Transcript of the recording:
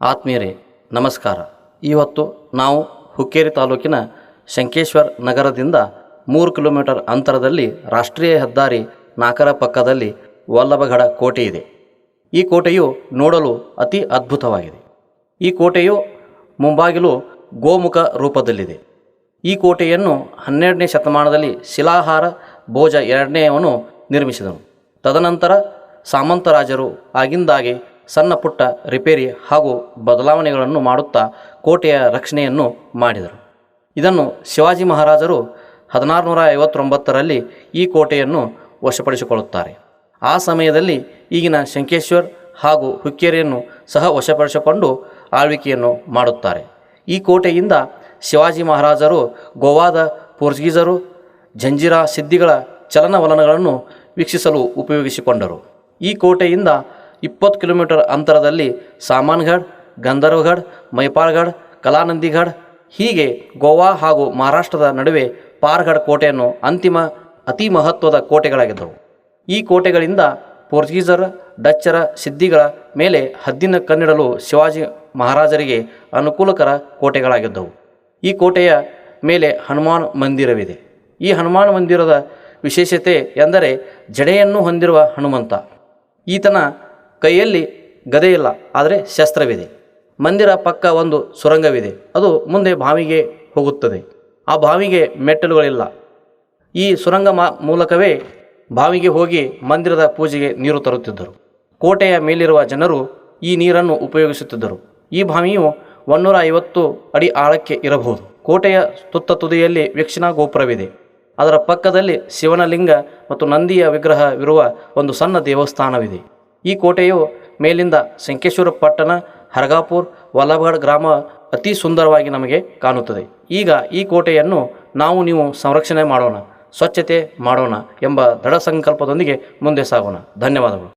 ಆತ್ಮೀಯರೇ, ನಮಸ್ಕಾರ. ಇವತ್ತು ನಾವು ಹುಕ್ಕೇರಿ ತಾಲೂಕಿನ ಶಂಕೇಶ್ವರ್ ನಗರದಿಂದ ಮೂರು ಕಿಲೋಮೀಟರ್ ಅಂತರದಲ್ಲಿ ರಾಷ್ಟ್ರೀಯ ಹೆದ್ದಾರಿ ನಾಲ್ಕರ ಪಕ್ಕದಲ್ಲಿ ವಲ್ಲಭಗಡ ಕೋಟೆ ಇದೆ. ಈ ಕೋಟೆಯು ನೋಡಲು ಅತಿ ಅದ್ಭುತವಾಗಿದೆ. ಈ ಕೋಟೆಯು ಮುಂಬಾಗಿಲು ಗೋಮುಖ ರೂಪದಲ್ಲಿದೆ. ಈ ಕೋಟೆಯನ್ನು ಹನ್ನೆರಡನೇ ಶತಮಾನದಲ್ಲಿ ಶಿಲಾಹಾರ ಭೋಜ ಎರಡನೆಯವನು ನಿರ್ಮಿಸಿದನು. ತದನಂತರ ಸಾಮಂತರಾಜರು ಆಗಿಂದಾಗೆ ಸಣ್ಣ ಪುಟ್ಟ ರಿಪೇರಿ ಹಾಗೂ ಬದಲಾವಣೆಗಳನ್ನು ಮಾಡುತ್ತಾ ಕೋಟೆಯ ರಕ್ಷಣೆಯನ್ನು ಮಾಡಿದರು. ಇದನ್ನು ಶಿವಾಜಿ ಮಹಾರಾಜರು ಹದಿನಾರುನೂರ ಐವತ್ತೊಂಬತ್ತರಲ್ಲಿ ಈ ಕೋಟೆಯನ್ನು ವಶಪಡಿಸಿಕೊಳ್ಳುತ್ತಾರೆ. ಆ ಸಮಯದಲ್ಲಿ ಈಗಿನ ಶಂಕೇಶ್ವರ್ ಹಾಗೂ ಹುಕ್ಕೇರಿಯನ್ನು ಸಹ ವಶಪಡಿಸಿಕೊಂಡು ಆಳ್ವಿಕೆಯನ್ನು ಮಾಡುತ್ತಾರೆ. ಈ ಕೋಟೆಯಿಂದ ಶಿವಾಜಿ ಮಹಾರಾಜರು ಗೋವಾದ ಪೋರ್ಚುಗೀಸರು, ಜಂಜಿರಾ ಸಿದ್ಧಿಗಳ ಚಲನವಲನಗಳನ್ನು ವೀಕ್ಷಿಸಲು ಉಪಯೋಗಿಸಿಕೊಂಡರು. ಈ ಕೋಟೆಯಿಂದ ಇಪ್ಪತ್ತು ಕಿಲೋಮೀಟರ್ ಅಂತರದಲ್ಲಿ ಸಾಮಾನ್ಗಢ್, ಗಂಧರ್ವಗಢ್, ಮೈಪಾಲ್ಗಢ್, ಕಲಾನಂದಿಗಢ್, ಹೀಗೆ ಗೋವಾ ಹಾಗೂ ಮಹಾರಾಷ್ಟ್ರದ ನಡುವೆ ಪಾರ್ಗಢ್ ಕೋಟೆಯನ್ನು ಅಂತಿಮ ಅತಿ ಮಹತ್ವದ ಕೋಟೆಗಳಾಗಿದ್ದವು. ಈ ಕೋಟೆಗಳಿಂದ ಪೋರ್ಚುಗೀಸರ, ಡಚ್ಚರ ಸಿದ್ಧಿಗಳ ಮೇಲೆ ಹದ್ದಿನ ಕನ್ನಿಡಲು ಶಿವಾಜಿ ಮಹಾರಾಜರಿಗೆ ಅನುಕೂಲಕರ ಕೋಟೆಗಳಾಗಿದ್ದವು. ಈ ಕೋಟೆಯ ಮೇಲೆ ಹನುಮಾನ್ ಮಂದಿರವಿದೆ. ಈ ಹನುಮಾನ್ ಮಂದಿರದ ವಿಶೇಷತೆ ಎಂದರೆ ಜಡೆಯನ್ನು ಹೊಂದಿರುವ ಹನುಮಂತ. ಈತನ ಕೈಯಲ್ಲಿ ಗದೆಯಿಲ್ಲ, ಆದರೆ ಶಸ್ತ್ರವಿದೆ. ಮಂದಿರ ಪಕ್ಕ ಒಂದು ಸುರಂಗವಿದೆ, ಅದು ಮುಂದೆ ಬಾವಿಗೆ ಹೋಗುತ್ತದೆ. ಆ ಬಾವಿಗೆ ಮೆಟ್ಟಲುಗಳಿಲ್ಲ. ಈ ಸುರಂಗ ಮೂಲಕವೇ ಬಾವಿಗೆ ಹೋಗಿ ಮಂದಿರದ ಪೂಜೆಗೆ ನೀರು ತರುತ್ತಿದ್ದರು. ಕೋಟೆಯ ಮೇಲಿರುವ ಜನರು ಈ ನೀರನ್ನು ಉಪಯೋಗಿಸುತ್ತಿದ್ದರು. ಈ ಬಾವಿಯು ಒನ್ನೂರ ಐವತ್ತು ಅಡಿ ಆಳಕ್ಕೆ ಇರಬಹುದು. ಕೋಟೆಯ ತುತ್ತ ತುದಿಯಲ್ಲಿ ವೀಕ್ಷಣಾ ಗೋಪುರವಿದೆ. ಅದರ ಪಕ್ಕದಲ್ಲಿ ಶಿವನಲಿಂಗ ಮತ್ತು ನಂದಿಯ ವಿಗ್ರಹವಿರುವ ಒಂದು ಸಣ್ಣ ದೇವಸ್ಥಾನವಿದೆ. ಈ ಕೋಟೆಯು ಮೇಲಿಂದ ಸಂಕೇಶ್ವರ ಪಟ್ಟಣ, ಹರಗಾಪುರ್ ವಲ್ಲಭಗಢ ಗ್ರಾಮ ಅತಿ ಸುಂದರವಾಗಿ ನಮಗೆ ಕಾಣುತ್ತದೆ. ಈಗ ಈ ಕೋಟೆಯನ್ನು ನಾವು ನೀವು ಸಂರಕ್ಷಣೆ ಮಾಡೋಣ, ಸ್ವಚ್ಛತೆ ಮಾಡೋಣ ಎಂಬ ದೃಢ ಸಂಕಲ್ಪದೊಂದಿಗೆ ಮುಂದೆ ಸಾಗೋಣ. ಧನ್ಯವಾದಗಳು.